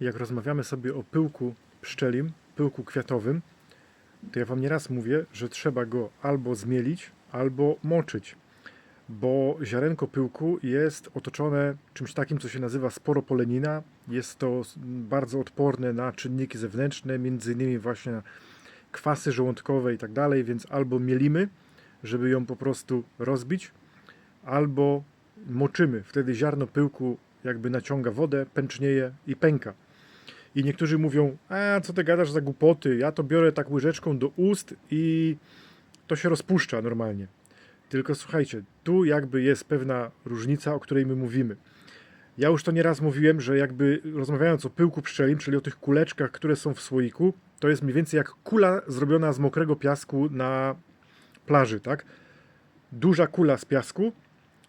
jak rozmawiamy sobie o pyłku pszczelim, pyłku kwiatowym, to ja wam nieraz mówię, że trzeba go albo zmielić, albo moczyć, bo ziarenko pyłku jest otoczone czymś takim, co się nazywa sporopolenina. Jest to bardzo odporne na czynniki zewnętrzne, między innymi właśnie kwasy żołądkowe i tak dalej, więc albo mielimy, żeby ją po prostu rozbić, albo moczymy. Wtedy ziarno pyłku jakby naciąga wodę, pęcznieje i pęka. I niektórzy mówią, a co ty gadasz za głupoty, ja to biorę tak łyżeczką do ust i to się rozpuszcza normalnie. Tylko słuchajcie, tu jakby jest pewna różnica, o której my mówimy. Ja już to nieraz mówiłem, że jakby rozmawiając o pyłku pszczelim, czyli o tych kuleczkach, które są w słoiku, to jest mniej więcej jak kula zrobiona z mokrego piasku na plaży, tak? Duża kula z piasku,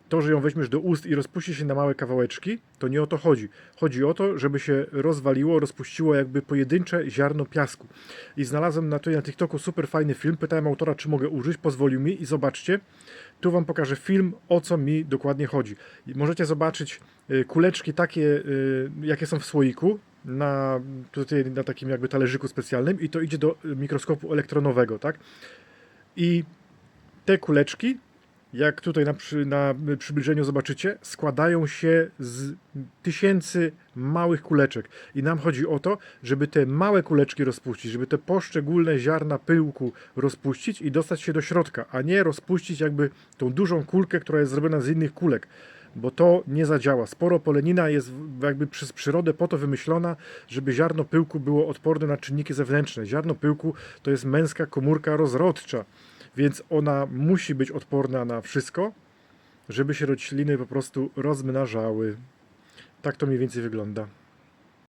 to, że ją weźmiesz do ust i rozpuści się na małe kawałeczki, to nie o to chodzi. Chodzi o to, żeby się rozwaliło, rozpuściło jakby pojedyncze ziarno piasku. I znalazłem na, na TikToku super fajny film. Pytałem autora, czy mogę użyć, pozwolił mi i zobaczcie. Tu Wam pokażę film, o co mi dokładnie chodzi. I możecie zobaczyć y, kuleczki takie, y, jakie są w słoiku, na, tutaj na takim jakby talerzyku specjalnym i to idzie do mikroskopu elektronowego, tak? I te kuleczki, jak tutaj na, przy, na przybliżeniu zobaczycie, składają się z tysięcy małych kuleczek. I nam chodzi o to, żeby te małe kuleczki rozpuścić, żeby te poszczególne ziarna pyłku rozpuścić i dostać się do środka, a nie rozpuścić jakby tą dużą kulkę, która jest zrobiona z innych kulek. Bo to nie zadziała. Sporo polenina jest jakby przez przyrodę po to wymyślona, żeby ziarno pyłku było odporne na czynniki zewnętrzne. Ziarno pyłku to jest męska komórka rozrodcza więc ona musi być odporna na wszystko, żeby się rośliny po prostu rozmnażały. Tak to mniej więcej wygląda.